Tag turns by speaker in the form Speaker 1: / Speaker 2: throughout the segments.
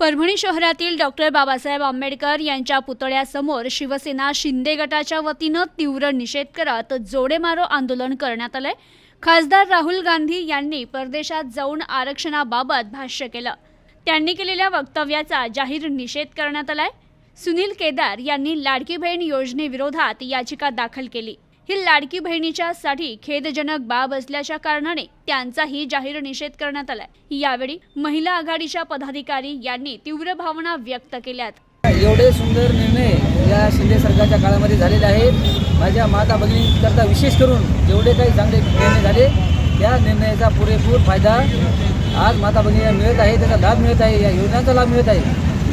Speaker 1: परभणी शहरातील डॉक्टर बाबासाहेब आंबेडकर यांच्या पुतळ्यासमोर शिवसेना शिंदे गटाच्या वतीनं तीव्र निषेध करत जोडेमारो आंदोलन करण्यात आलंय. खासदार राहुल गांधी यांनी परदेशात जाऊन आरक्षणाबाबत भाष्य केलं. त्यांनी केलेल्या वक्तव्याचा जाहीर निषेध करण्यात आलाय. सुनील केदार यांनी लाडकी बहीण योजनेविरोधात याचिका दाखल केली. ही लाडकी बहिणीच्या साठी खेदजनक बाब असल्याच्या कारणाने त्यांचाही जाहीर निषेध करण्यात आलाय. यावेळी महिला आघाडीच्या पदाधिकारी यांनी तीव्र भावना व्यक्त केल्यात.
Speaker 2: एवढे सुंदर निर्णय या शिंदे सरकारच्या काळामध्ये झालेले आहेत. माझ्या माता भगिनींकरता विशेष करून जेवढे काही चांगले निर्णय झाले त्या निर्णयाचा पुरेपूर फायदा आज माता भगिनीला मिळत आहे त्याचा लाभ मिळत आहे या योजनांचा लाभ मिळत आहे.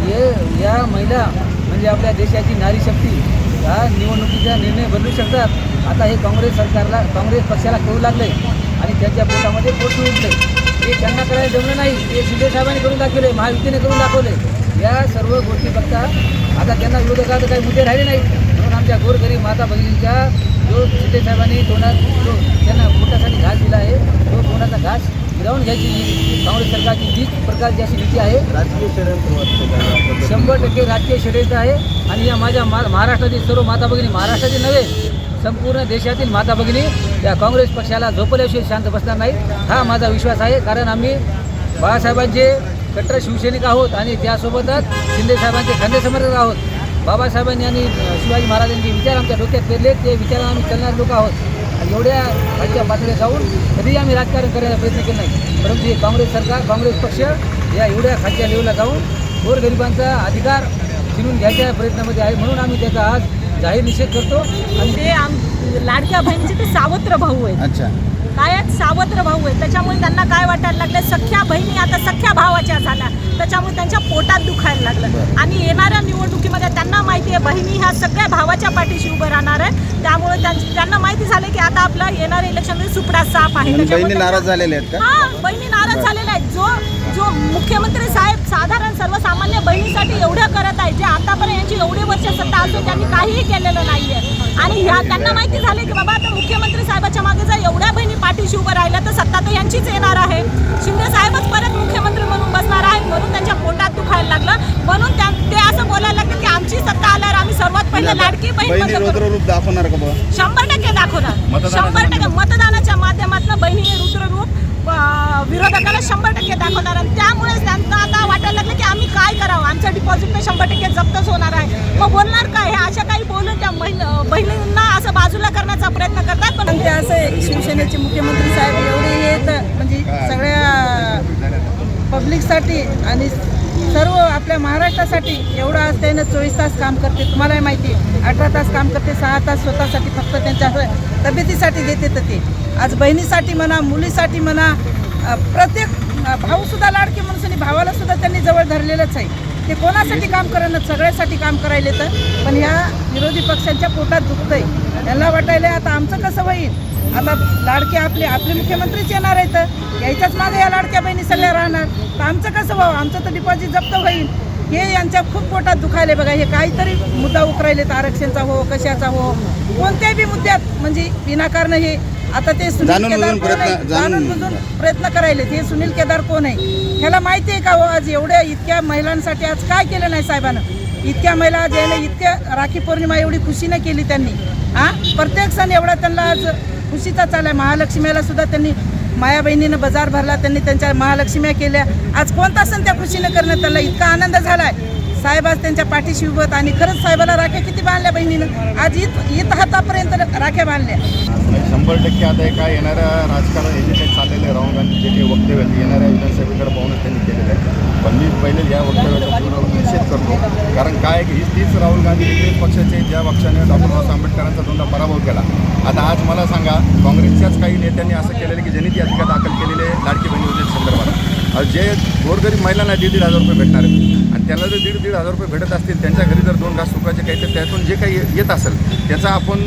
Speaker 2: हे या महिला म्हणजे आपल्या देशाची नारी शक्ती या निवडणुकीचा निर्णय बदलू शकतात. आता हे काँग्रेस सरकारला काँग्रेस पक्षाला कळू लागले आणि त्यांच्या पोटामध्ये पोट उठले. हे त्यांना करायला जमलं नाही. ते शिंदे साहेबांनी करून दाखवले महायुतीने करून दाखवले. या सर्व गोष्टी बघता आता त्यांना विरोधकात काही मुद्दे राहिले नाहीत. म्हणून आमच्या गोरगरीब माता भगिनींच्या जो शिंदे साहेबांनी तोंडात जो त्यांना पोटासाठी घास दिला आहे गिरावून घ्यायची जी काँग्रेस सरकारची जीच प्रकारची अशी नीती आहे.
Speaker 3: राजकीय षडयंत्र
Speaker 2: शंभर टक्के राजकीय षडयंत्र आहे आणि या माझ्या मा महाराष्ट्रातील सर्व माता भगिनी महाराष्ट्रातील नव्हे संपूर्ण देशातील माता भगिनी या काँग्रेस पक्षाला झोपल्याशिवाय शांत बसणार नाही हा माझा विश्वास आहे कारण आम्ही बाळासाहेबांचे कट्टर शिवसैनिक आहोत आणि त्यासोबतच शिंदे साहेबांचे खंदे समर्थक आहोत. बाबासाहेबांनी आणि शिवाजी महाराजांचे विचार आमच्या डोक्यात पेरले ते विचारांना आम्ही चालणारे लोक आहोत. एवढ्या खालच्या पातळीवर जाऊन कधीही आम्ही राजकारण करण्याचा प्रयत्न केला नाही. परंतु हे काँग्रेस सरकार काँग्रेस पक्ष या एवढ्या खालच्या लेवलला जाऊन गोरगरिबांचा अधिकार जिणून घ्यायच्या प्रयत्नामध्ये आहे म्हणून आम्ही त्याचा आज जाहीर निषेध करतो. आणि
Speaker 4: ते आम लाडक्या बहिणीचे ते सावत्र भाऊ आहेत.
Speaker 3: अच्छा.
Speaker 4: काय आहेत सावत्र भाऊ आहेत. त्याच्यामुळे त्यांना काय वाटायला लागलं सख्या बहिणी आता सख्या भावाच्या झाल्या. त्याच्यामुळे त्यांच्या पोटात दुखायला लागलं. आणि येणाऱ्या निवडणुकीमध्ये त्यांना माहिती आहे बहिणी ह्या सगळ्या भावाच्या पाठीशी उभं राहणार आहे त्यामुळे त्यां- त्यांना माहिती झालं की आता आपलं येणाऱ्या इलेक्शनमध्ये सुपडा साफ आहे.
Speaker 3: बहिणी नाराज झालेल्या आहेत
Speaker 4: हा बहिणी नाराज झालेल्या आहेत. जो जो मुख्यमंत्री साहेब साधारण सर्वसामान्य बहिणीसाठी एवढं करत आहे जे आतापर्यंत यांची एवढे वर्ष सत्ता असून त्यांनी काहीही केलेलं नाहीये. आणि ह्या त्यांना माहिती झाले की बाबा आता मुख्यमंत्री साहेबाच्या मागे जर एवढ्या बहिणी पाठीशी उभं राहिल्या तर सत्ता तर यांचीच येणार आहे. शिंदे साहेबच परत मुख्यमंत्री म्हणून बसणार आहेत म्हणून त्यांच्या पोटात दुखायला लागलं म्हणून त्या- ते असं बोलायला लागले की आमची सत्ता आल्यावर आम्ही सर्वात पहिले लाडकी बहीण.
Speaker 3: रुद्ररूप दाखवणार का
Speaker 4: शंभर टक्के दाखवणार. शंभर टक्के मतदानाच्या माध्यमातून बहिणी रुद्ररूप विरोधकाला शंभर टक्के दाखवणार. आणि त्यामुळेच त्यांना आता वाटायला लागलं की आम्ही काय करावं? आमचं डिपॉझिट तर शंभर टक्के जप्तच होणार आहे. मग बोलणार काय? हे अशा काही बोलून त्या महिला- बहिणींना असं बाजूला करण्याचा प्रयत्न करतात पण
Speaker 5: ते असं शिवसेनेचे मुख्यमंत्री साहेब एवढे हे म्हणजे सगळ्या पब्लिकसाठी आणि सर्व आपल्या महाराष्ट्रासाठी एवढं आज त्यानं चोवीस तास काम करते तुम्हालाही माहिती आहे. अठरा तास काम करते सहा तास स्वतःसाठी फक्त त्यांच्या तब्येतीसाठी देते तर ते. आज बहिणीसाठी म्हणा मुलीसाठी म्हणा प्रत्येक भाऊसुद्धा लाडके म्हणून भावालासुद्धा त्यांनी जवळ धरलेलंच आहे. ते कोणासाठी काम करणं सगळ्यासाठी काम करायले तर. पण ह्या विरोधी पक्षांच्या पोटात दुखतंय. त्यांना वाटायला आता आमचं कसं होईल? आता लाडके आपले आपले मुख्यमंत्रीच येणार आहेत. यायच्याच मागे या लाडक्या बहिणी सगळ्या राहणार. तर आमचं कसं व्हावं आमचं तर डिपॉझिट जप्त होईल. हे यांच्या खूप पोटात दुखायले बघा. हे काहीतरी मुद्दा उकरायलेत. आरक्षणचा हो कशाचा हो. कोणत्याही बी मुद्द्यात म्हणजे विनाकारण हे आता ते सुनील केदार कोण आहे?
Speaker 3: जाणून-
Speaker 5: बुजून प्रयत्न करायले हे सुनील केदार कोण आहे? ह्याला माहिती आहे का हो? आज एवढ्या इतक्या महिलांसाठी आज काय केलं नाही साहेबानं? इतक्या महिला आज यायला इतक्या राखी पौर्णिमा एवढी खुशीनं केली त्यांनी. हा? प्रत्येक सण एवढा त्यांना आज खुशीचा चाललाय महालक्ष्मीला सुद्धा त्यांनी माया बहिणीनं बाजार भरला त्यांनी त्यांच्या महालक्ष्म्या केल्या. आज कोणता सण त्या खुशीनं करणं त्यांना इतका आनंद झाला आहे साहेब आज त्यांच्या पाठीशी उभत आणि खरंच साहेबाला राख्या किती बांधल्या बहिणीनं? आज इत इत हातापर्यंत राख्या बांधल्या.
Speaker 6: शंभर टक्के आता एका येणाऱ्या राजकारण हे जे काही चाललेले राहुल गांधी जे काही वक्तव्य येणाऱ्या विधानसभेकडे पाहूनच त्यांनी केलेलं आहे. पण मी पहिले या वक्तव्याचा पूर्ण निषेध करतो. कारण काय की हीच तीच राहुल गांधी हे पक्षाचे ज्या पक्षाने डॉक्टर बाबासाहेब आंबेडकरांचा दोनदा पराभव केला. आता आज मला सांगा काँग्रेसच्याच काही नेत्यांनी असं केलेलं की ज्यांनी ती याचिका दाखल केलेली आहे लाडकी बहिणी योजनेसंदर्भात आज जे गोरगरीब महिलांना दीड दीड हजार रुपये भेटणार आहेत. आणि त्यांना जर दीड दीड हजार रुपये भेटत असतील त्यांच्या घरी जर दोन घास सुकायचे काही तर त्यातून जे काही येत असेल त्याचा आपण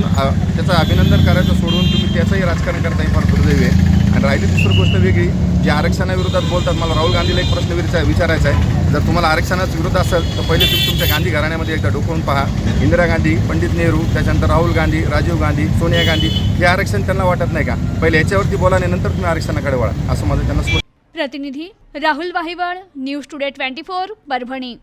Speaker 6: त्याचं अभिनंदन करायचं सोडून तुम्ही त्याचंही राजकारण करताही फार दुर्दैवी आहे. आणि राहिली दुसरी गोष्ट वेगळी जे आरक्षणाविरोधात बोलतात मला राहुल गांधीला एक प्रश्न विचार विचारायचा आहे. जर तुम्हाला आरक्षणाचा विरोध असेल तर पहिले तुम्ही तुमच्या गांधी घराण्यामध्ये एकदा डोकवून पहा. इंदिरा गांधी पंडित नेहरू त्याच्यानंतर राहुल गांधी राजीव गांधी सोनिया गांधी हे आरक्षण त्यांना वाटत नाही का? पहिले याच्यावरती बोला आणि नंतर तुम्ही आरक्षणाकडे वळा. असं माझं त्यांना
Speaker 1: प्रतिनिधी Rahul Wahiwal news today twenty four Parbhani.